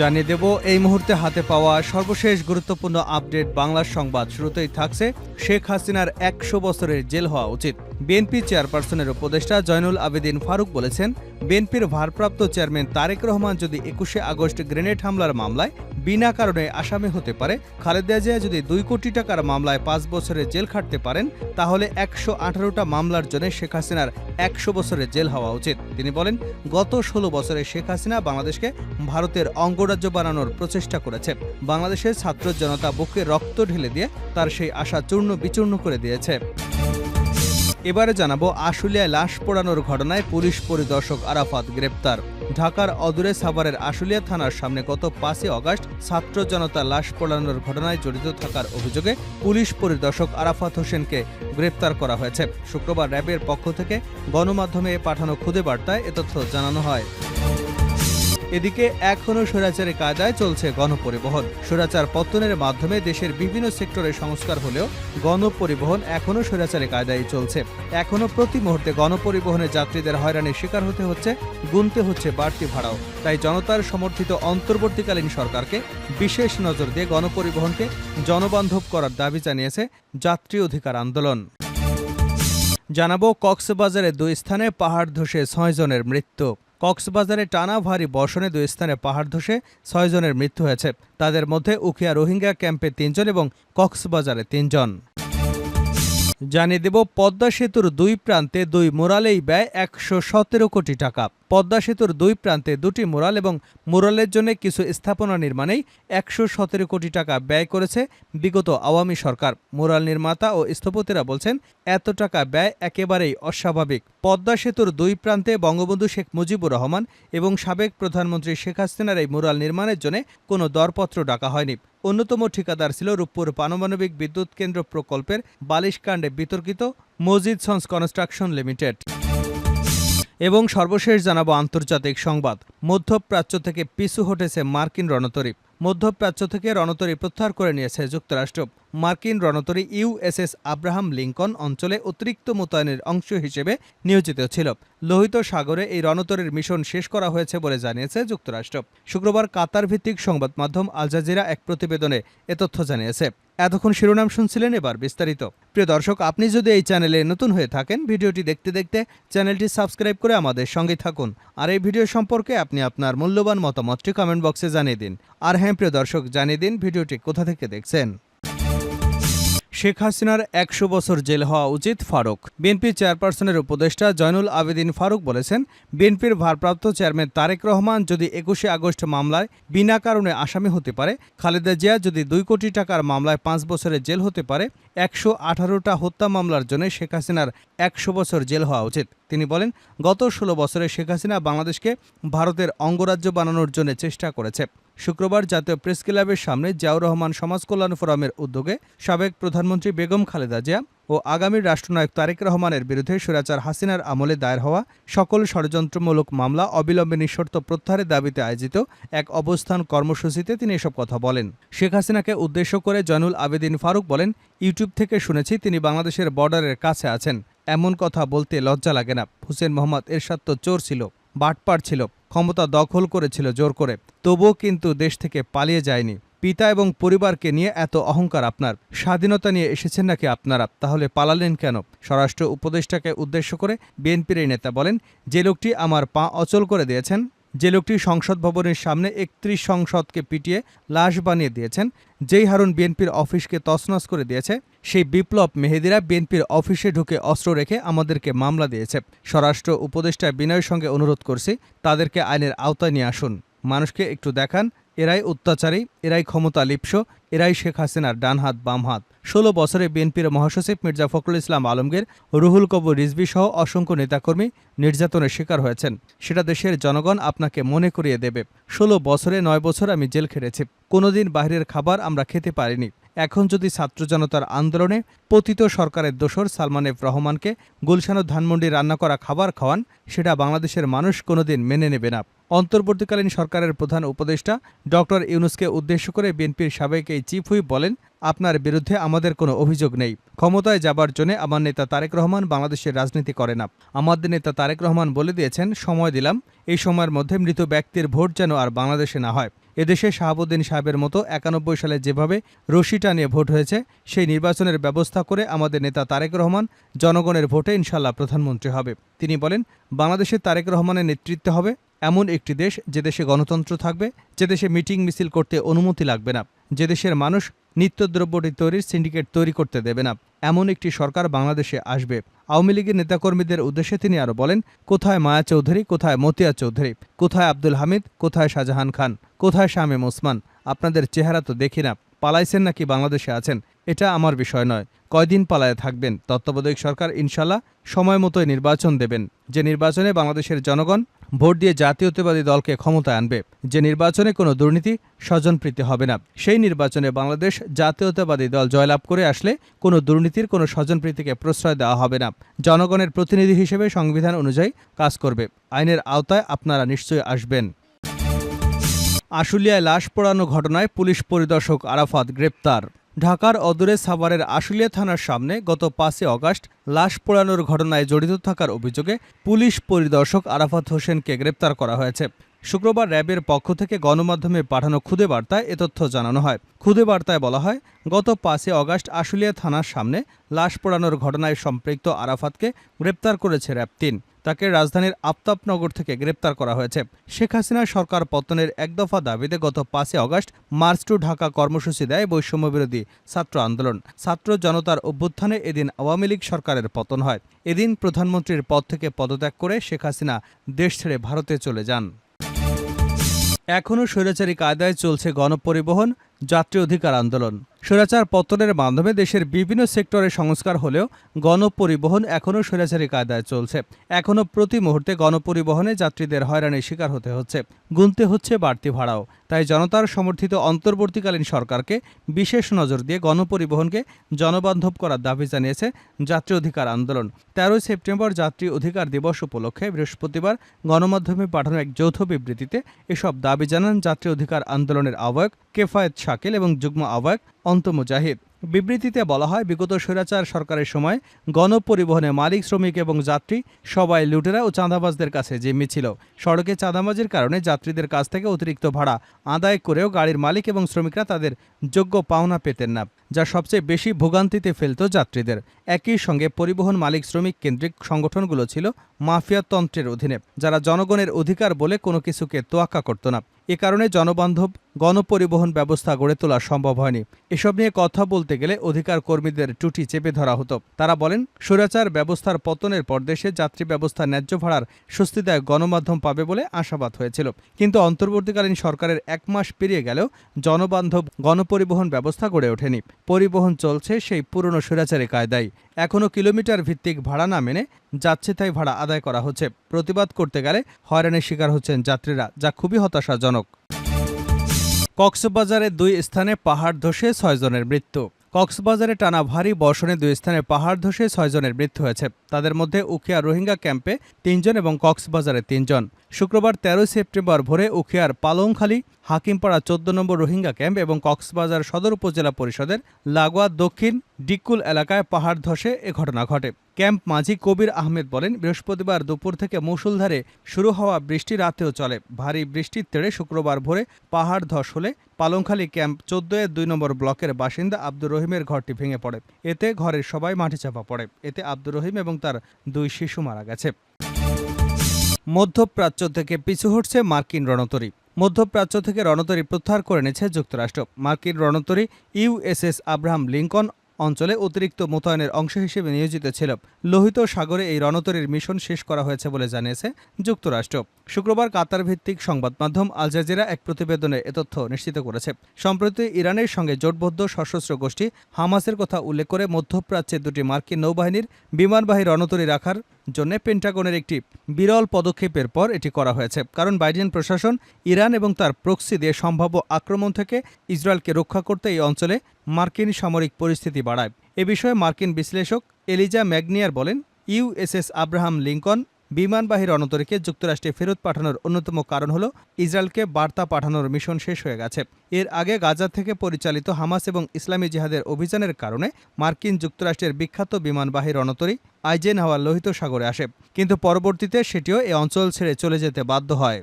জানিয়ে দেব, এই মুহূর্তে হাতে পাওয়া সর্বশেষ গুরুত্বপূর্ণ আপডেট বাংলার সংবাদ শুরুতেই থাকছে শেখ হাসিনার একশো বছরের জেল হওয়া উচিত। বিএনপি চেয়ারপারসনের উপদেষ্টা জয়নুল আবেদিন ফারুক বলেছেন, বিএনপির ভারপ্রাপ্ত চেয়ারম্যান তারেক রহমান যদি একুশে আগস্ট গ্রেনেড হামলার মামলায় বিনা কারণে আসামি হতে পারে, খালেদা জিয়া যদি দুই কোটি টাকার মামলায় পাঁচ বছরের জেল খাটতে পারেন, তাহলে একশো আঠারোটা মামলার জন্য শেখ হাসিনার একশো বছরের জেল হওয়া উচিত। তিনি বলেন, গত ষোলো বছরে শেখ হাসিনা বাংলাদেশকে ভারতের অঙ্গরাজ্য বানানোর প্রচেষ্টা করেছে। বাংলাদেশের ছাত্র জনতা বুকে রক্ত ঢেলে দিয়ে তার সেই আশা চূর্ণ বিচূর্ণ করে দিয়েছে। এবারে জানাব আশুলিয়ায় লাশ পোড়ানোর ঘটনায় পুলিশ পরিদর্শক আরাফাত গ্রেপ্তার। ঢাকার অদূরে সাভারের আশুলিয়া থানার সামনে গত পাঁচই অগাস্ট ছাত্র জনতা লাশ পোড়ানোর ঘটনায় জড়িত থাকার অভিযোগে পুলিশ পরিদর্শক আরাফাত হোসেনকে গ্রেপ্তার করা হয়েছে। শুক্রবার র্যাবের পক্ষ থেকে গণমাধ্যমে পাঠানো খুদে বার্তায় এ তথ্য জানানো হয়। এদিকে এখনও স্বৈরাচারী কায়দায় চলছে গণপরিবহন। স্বৈরাচার পত্তনের মাধ্যমে দেশের বিভিন্ন সেক্টরে সংস্কার হলেও গণপরিবহন এখনও স্বৈরাচারী কায়দায় চলছে। এখনও প্রতি মুহূর্তে গণপরিবহনে যাত্রীদের হয়রানির শিকার হতে হচ্ছে, গুনতে হচ্ছে বাড়তি ভাড়াও। তাই জনতার সমর্থিত অন্তর্বর্তীকালীন সরকারকে বিশেষ নজর দিয়ে গণপরিবহনকে জনবান্ধব করার দাবি জানিয়েছে যাত্রী অধিকার আন্দোলন। জানাব কক্সবাজারে দুই স্থানে পাহাড় ধসে ছয় জনের মৃত্যু। কক্সবাজারে টানা ভারী বর্ষণে দুই স্থানে পাহাড় ধসে ছয়জনের মৃত্যু হয়েছে। তাদের মধ্যে উখিয়া রোহিঙ্গা ক্যাম্পে তিনজন এবং কক্সবাজারে তিনজন। জানিয়ে দেব, পদ্মা সেতুর দুই প্রান্তে দুই মোরালেই ব্যয় একশো সতেরো কোটি টাকা। পদ্মা সেতুর দুই প্রান্তে দুটি মোরাল এবং মোরালের জন্য কিছু স্থাপনা নির্মাণেই একশো সতেরো কোটি টাকা ব্যয় করেছে বিগত আওয়ামী সরকার। মোরাল নির্মাতা ও স্থপতিরা বলছেন, এত টাকা ব্যয় একেবারেই অস্বাভাবিক। পদ্মা সেতুর দুই প্রান্তে বঙ্গবন্ধু শেখ মুজিবুর রহমান এবং সাবেক প্রধানমন্ত্রী শেখ হাসিনার এই মোরাল নির্মাণের জন্য কোনো দরপত্র ডাকা হয়নি। অন্যতম ঠিকাদার ছিল রূপপুর পারমাণবিক বিদ্যুৎ কেন্দ্র প্রকল্পের বালিশকাণ্ডে বিতর্কিত মজিদ সন্স কনস্ট্রাকশন লিমিটেড। এবং সর্বশেষ জানাব আন্তর্জাতিক সংবাদ। মধ্যপ্রাচ্য থেকে পিছু হটেছে মার্কিন রণতরী। মধ্যপ্রাচ্য থেকে রণতরী প্রত্যাহার করে নিয়েছে যুক্তরাষ্ট্র। মার্কিন রণতরী ইউএসএস আব্রাহাম লিঙ্কন অঞ্চলে অতিরিক্ত মোতায়েনের অংশ হিসেবে নিয়োজিত ছিল। লোহিত সাগরে এই রণতরীর মিশন শেষ করা হয়েছে বলে জানিয়েছে যুক্তরাষ্ট্র। শুক্রবার কাতার ভিত্তিক সংবাদ মাধ্যম আল জাজিরা এক প্রতিবেদনে এ তথ্য জানিয়েছে। এতক্ষণ শিরোনাম শুনছিলেন এবার বিস্তারিত। প্রিয় দর্শক, আপনি যদি এই চ্যানেলে নতুন হয়ে থাকেন, ভিডিওটি দেখতে দেখতে চ্যানেলটি সাবস্ক্রাইব করে আমাদের সঙ্গে থাকুন। আর এই ভিডিও সম্পর্কে আপনি আপনার মূল্যবান মতামতটি কমেন্ট বক্সে জানিয়ে দিন। আর হ্যাঁ প্রিয় দর্শক, জানিয়ে দিন ভিডিওটি কোথা থেকে দেখছেন। শেখ হাসিনার একশো বছর জেল হওয়া উচিত ফারুক। বিএনপি চেয়ারপারসনের উপদেষ্টা জয়নুল আবেদিন ফারুক বলেছেন, বিএনপির ভারপ্রাপ্ত চেয়ারম্যান তারেক রহমান যদি একুশে আগস্ট মামলায় বিনা কারণে আসামি হতে পারে, খালেদা জিয়া যদি দুই কোটি টাকার মামলায় পাঁচ বছরের জেল হতে পারে, একশো আঠারোটা হত্যা মামলার জন্য শেখ হাসিনার একশো বছর জেল হওয়া উচিত। তিনি বলেন, গত ষোলো বছরে শেখ হাসিনা বাংলাদেশকে ভারতের অঙ্গরাজ্য বানানোর জন্য চেষ্টা করেছে। শুক্রবার জাতীয় প্রেস ক্লাবের সামনে জিয়াউর রহমান সমাজ কল্যাণ ফোরামের উদ্যোগে সাবেক প্রধানমন্ত্রী বেগম খালেদা জিয়া ও আগামী রাষ্ট্রনায়ক তারেক রহমানের বিরুদ্ধে সুরাচার হাসিনার আমলে দায়ের হওয়া সকল ষড়যন্ত্রমূলক মামলা অবিলম্বে নিঃশর্ত প্রত্যাহারের দাবিতে আয়োজিত এক অবস্থান কর্মসূচিতে তিনি এসব কথা বলেন। শেখ হাসিনাকে উদ্দেশ্য করে জয়নুল আবেদিন ফারুক বলেন, ইউটিউব থেকে শুনেছি তিনি বাংলাদেশের বর্ডারের কাছে আছেন। এমন কথা বলতে লজ্জা লাগে না। হুসেন মোহাম্মদ এরশাদ তো চোর ছিল, বাটপার ছিল। ক্ষমতা দখল করেছিল জোর করে। তবুও কিন্তু দেশ থেকে পালিয়ে যায়নি। পিতা এবং পরিবারকে নিয়ে এত অহংকার আপনার। স্বাধীনতা নিয়ে এসেছেন নাকি আপনারা? তাহলে পালালেন কেন? স্বরাষ্ট্র উপদেষ্টাকে উদ্দেশ্য করে বিএনপির এই নেতা বলেন, যে লোকটি আমার পা অচল করে দিয়েছেন যে লোকটি সংসদ ভবনের সামনে একত্রিশ সংসদকে পিটিয়ে লাশ বানিয়ে দিয়েছেন, যেই হারুন বিএনপির অফিসকে তছনছ করে দিয়েছে, সেই বিপ্লব মেহেদিরা বিএনপির অফিসে ঢুকে অস্ত্র রেখে আমাদেরকে মামলা দিয়েছে। স্বরাষ্ট্র উপদেষ্টা বিনয়ের সঙ্গে অনুরোধ করছি, তাদেরকে আইনের আওতায় নিয়ে আসুন। মানুষকে একটু দেখান এরাই অত্যাচারী, এরাই ক্ষমতা লিপ্স এরাই শেখ হাসিনার ডান হাত বাম হাত ষোলো বছরে বিএনপির মহাসচিব মির্জা ফখরুল ইসলাম আলমগীর, রুহুল কবর রিজভি সহ অসংখ্য নেতাকর্মী নির্যাতনের শিকার হয়েছেন। সেটা দেশের জনগণ আপনাকে মনে করিয়ে দেবে। ষোলো বছরে নয় বছর আমি জেল খেটেছি। কোনোদিন বাইরের খাবার আমরা খেতে পারিনি। এখন যদি ছাত্র জনতার আন্দোলনে পতিত সরকারের দোসর সালমান এফ রহমানকে গুলশান ধানমন্ডি রান্না করা খাবার খাওয়ান, সেটা বাংলাদেশের মানুষ কোনোদিন মেনে নেবে না। অন্তর্বর্তীকালীন সরকারের প্রধান উপদেষ্টা ডক্টর ইউনুসকে উদ্দেশ্য করে বিএনপির সাবেক এই চিফ হুইপ বলেন, আপনার বিরুদ্ধে আমাদের কোনো অভিযোগ নেই। ক্ষমতায় যাবার জন্য আমার নেতা তারেক রহমান বাংলাদেশের রাজনীতি করে না আমাদের নেতা তারেক রহমান বলে দিয়েছেন, সময় দিলাম। এই সময়ের মধ্যে মৃত ব্যক্তির ভোট যেন আর বাংলাদেশে না হয়। এদেশে শাহাবুদ্দিন সাহেবের মতো একানব্বই সালে যেভাবে রশি টানিয়ে ভোট হয়েছে, সেই নির্বাচনের ব্যবস্থা করে আমাদের নেতা তারেক রহমান জনগণের ভোটে ইনশাল্লাহ প্রধানমন্ত্রী হবে। তিনি বলেন, বাংলাদেশে তারেক রহমানের নেতৃত্বে হবে। এমন একটি দেশ যে দেশে গণতন্ত্র থাকবে, যে দেশে মিটিং মিছিল করতে অনুমতি লাগবে না, যে দেশের মানুষ নিত্যদ্রব্যটি তৈরির সিন্ডিকেট তৈরি করতে দেবে না। এমন একটি সরকার বাংলাদেশে আসবে। আওয়ামী লীগের নেতাকর্মীদের উদ্দেশ্যে তিনি আরও বলেন, কোথায় মায়া চৌধুরী, কোথায় মতিয়া চৌধুরী, কোথায় আব্দুল হামিদ, কোথায় শাহজাহান খান, কোথায় শামীম ওসমান, আপনাদের চেহারা তো দেখি না, পালাইছেন নাকি বাংলাদেশে আছেন? এটা আমার বিষয় নয়। কয়দিন পালায়ে থাকবেন? তত্ত্বাবধায়ক সরকার ইনশাল্লাহ সময় মতোই নির্বাচন দেবেন। যে নির্বাচনে বাংলাদেশের জনগণ ভোট দিয়ে জাতীয়তাবাদী দলকে ক্ষমতায় আনবে। যে নির্বাচনে কোনো দুর্নীতি স্বজনপ্রীতি হবে না। সেই নির্বাচনে বাংলাদেশ জাতীয়তাবাদী দল জয়লাভ করে আসলে কোনো দুর্নীতির কোনো স্বজনপ্রীতিকে প্রশ্রয় দেওয়া হবে না। জনগণের প্রতিনিধি হিসেবে সংবিধান অনুযায়ী কাজ করবে। আইনের আওতায় আপনারা নিশ্চয়ই আসবেন। আশুলিয়ায় লাশ পোড়ানো ঘটনায় পুলিশ পরিদর্শক আরাফাত গ্রেপ্তার। ঢাকার অদূরে সাভারের আশুলিয়া থানার সামনে গত পাঁচই অগাস্ট লাশ পোড়ানোর ঘটনায় জড়িত থাকার অভিযোগে পুলিশ পরিদর্শক আরাফাত হোসেনকে গ্রেপ্তার করা হয়েছে। শুক্রবার র্যাবের পক্ষ থেকে গণমাধ্যমে পাঠানো খুদে বার্তায় এ তথ্য জানানো হয়। খুদে বার্তায় বলা হয়, গত পাঁচই অগাস্ট আশুলিয়া থানার সামনে লাশ পোড়ানোর ঘটনায় সম্পৃক্ত আরাফাতকে গ্রেপ্তার করেছে র্যাব তিন। তাকে রাজধানীর আফতাবনগর থেকে গ্রেপ্তার করা হয়েছে। শেখ হাসিনা সরকার পতনের এক দফা দাবিতে গত পাঁচই অগস্ট মার্চ টু ঢাকা কর্মসূচি দেয় বৈষম্যবিরোধী ছাত্র আন্দোলন। ছাত্র জনতার অভ্যুত্থানে এদিন আওয়ামী লীগ সরকারের পতন হয়। এদিন প্রধানমন্ত্রীর পদ থেকে পদত্যাগ করে শেখ হাসিনা দেশ ছেড়ে ভারতে চলে যান। এখনও স্বৈরাচারী কায়দায় চলছে গণপরিবহন, যাত্রী অধিকার আন্দোলন। স্বৈরাচার পতনের মাধ্যমে দেশের বিভিন্ন সেক্টরে সংস্কার হলেও গণপরিবহন এখনও স্বৈরাচারী কায়দায় চলছে। এখনও প্রতি মুহূর্তে গণপরিবহনে যাত্রীদের হয়রানির শিকার হতে হচ্ছে। গুনতে হচ্ছে বাড়তি ভাড়াও। তাই জনতার সমর্থিত অন্তর্বর্তীকালীন সরকারকে বিশেষ নজর দিয়ে গণপরিবহনকে জনবান্ধব করার দাবি জানিয়েছে যাত্রী অধিকার আন্দোলন। তেরোই সেপ্টেম্বর যাত্রী অধিকার দিবস উপলক্ষে বৃহস্পতিবার গণমাধ্যমে পাঠানো এক যৌথ বিবৃতিতে এসব দাবি জানান যাত্রী অধিকার আন্দোলনের আহ্বায়ক কেফায়েত শাকিল এবং যুগ্ম আহ্বায়ক অন্ত মুজাহিদ। বিবৃতিতে বলা হয়, বিগত স্বৈরাচার সরকারের সময় গণপরিবহনে মালিক, শ্রমিক এবং যাত্রী সবাই লুটেরা ও চাঁদাবাজদের কাছে জিম্মি ছিল। সড়কে চাঁদাবাজির কারণে যাত্রীদের কাছ থেকে অতিরিক্ত ভাড়া আদায় করেও গাড়ির মালিক এবং শ্রমিকরা তাদের যোগ্য পাওনা পেতেন না। যা সবচেয়ে বেশি ভোগান্তিতে ফেলত যাত্রীদের। একই সঙ্গে পরিবহন মালিক, শ্রমিক কেন্দ্রিক সংগঠনগুলো ছিল মাফিয়াতন্ত্রের অধীনে, যারা জনগণের অধিকার বলে কোনো কিছুকে তোয়াক্কা করত না। এ কারণে জনবান্ধব গণপরিবহন ব্যবস্থা গড়ে তোলা সম্ভব হয়নি। এসব নিয়ে কথা বলতে গেলে অধিকার কর্মীদের টুটি চেপে ধরা হতো। তারা বলেন, স্বৈরাচার ব্যবস্থার পতনের পর দেশে যাত্রী ব্যবস্থা ন্যায্য ভাড়ার স্বস্তিদায়ক গণমাধ্যম পাবে বলে আশাবাদ হয়েছিল। কিন্তু অন্তর্বর্তীকালীন সরকারের এক মাস পেরিয়ে গেলেও জনবান্ধব গণপরিবহন ব্যবস্থা গড়ে ওঠেনি। পরিবহন চলছে সেই পুরনো স্বৈরাচারী কায়দায়। এখনও কিলোমিটার ভিত্তিক ভাড়া না মেনে যাচ্ছে তাই ভাড়া আদায় করা হচ্ছে। প্রতিবাদ করতে গেলে হয়রানির শিকার হচ্ছেন যাত্রীরা, যা খুবই হতাশাজনক। কক্সবাজারে দুই স্থানে পাহাড় ধসে ছয়জনের মৃত্যু। কক্সবাজারে টানা ভারী বর্ষণে দুই স্থানে পাহাড় ধসে ছয়জনের মৃত্যু হয়েছে। তাদের মধ্যে উখিয়া রোহিঙ্গা ক্যাম্পে তিনজন এবং কক্সবাজারে তিনজন। শুক্রবার তেরোই সেপ্টেম্বর ভোরে উখিয়ার পালংখালী, হাকিমপাড়া চোদ্দ নম্বর রোহিঙ্গা ক্যাম্প এবং কক্সবাজার সদর উপজেলা পরিষদের লাগোয়া দক্ষিণ ডিকুল এলাকায় পাহাড় ধসে এ ঘটনা ঘটে। ক্যাম্প মাঝি কবির আহমেদ বলেন, বৃহস্পতিবার দুপুর থেকে মৌসুলধারে শুরু হওয়া বৃষ্টি রাতেও চলে। ভারী বৃষ্টির তেড়ে শুক্রবার ভোরে পাহাড় ধস হলে পালংখালী ক্যাম্প চোদ্দ এর দুই নম্বর ব্লকের বাসিন্দা আব্দুর রহিমের ঘরটি ভেঙে পড়ে। এতে ঘরের সবাই মাটি চাপা পড়ে। এতে আব্দুর রহিম এবং তার দুই শিশু মারা গেছে। মধ্যপ্রাচ্য থেকে পিছু হটছে মার্কিন রণতরী। মধ্যপ্রাচ্য থেকে রণতরী প্রত্যাহার করে নিয়েছে যুক্তরাষ্ট্র। মার্কিন রণতরী ইউএসএস আব্রাহাম লিঙ্কন অঞ্চলে অতিরিক্ত মোতায়েনের অংশ হিসেবে নিয়োজিত ছিল। লোহিত সাগরে এই রণতরীর মিশন শেষ করা হয়েছে বলে জানিয়েছে যুক্তরাষ্ট্র। শুক্রবার কাতার ভিত্তিক সংবাদ মাধ্যম আল জাজিরা এক প্রতিবেদনে এ তথ্য নিশ্চিত করেছে। সম্প্রতি ইরানের সঙ্গে জোটবদ্ধ সশস্ত্র গোষ্ঠী হামাসের কথা উল্লেখ করে মধ্যপ্রাচ্যের দুটি মার্কিন নৌবাহিনীর বিমানবাহী রণতরী রাখার জন্য পেন্টাগনের একটি বিরল পদক্ষেপের পর এটি করা হয়েছে। কারণ বাইডেন প্রশাসন ইরান এবং তার প্রক্সি দিয়ে সম্ভাব্য আক্রমণ থেকে ইসরায়েলকে রক্ষা করতে এই অঞ্চলে মার্কিন সামরিক পরিস্থিতি বাড়ায়। এ বিষয়ে মার্কিন বিশ্লেষক এলিজা ম্যাগনিয়ার বলেন ইউএসএস আব্রাহাম লিঙ্কন বিমানবাহী রণতরীকে যুক্তরাষ্ট্রে ফেরত পাঠানোর অন্যতম কারণ হল ইসরায়েলকে বার্তা পাঠানোর মিশন শেষ হয়ে গেছে। এর আগে গাজা থেকে পরিচালিত হামাস এবং ইসলামী জিহাদের অভিযানের কারণে মার্কিন যুক্তরাষ্ট্রের বিখ্যাত বিমানবাহী রণতরী আইজেন হাওয়া লোহিত সাগরে আসে, কিন্তু পরবর্তীতে সেটিও এ অঞ্চল ছেড়ে চলে যেতে বাধ্য হয়।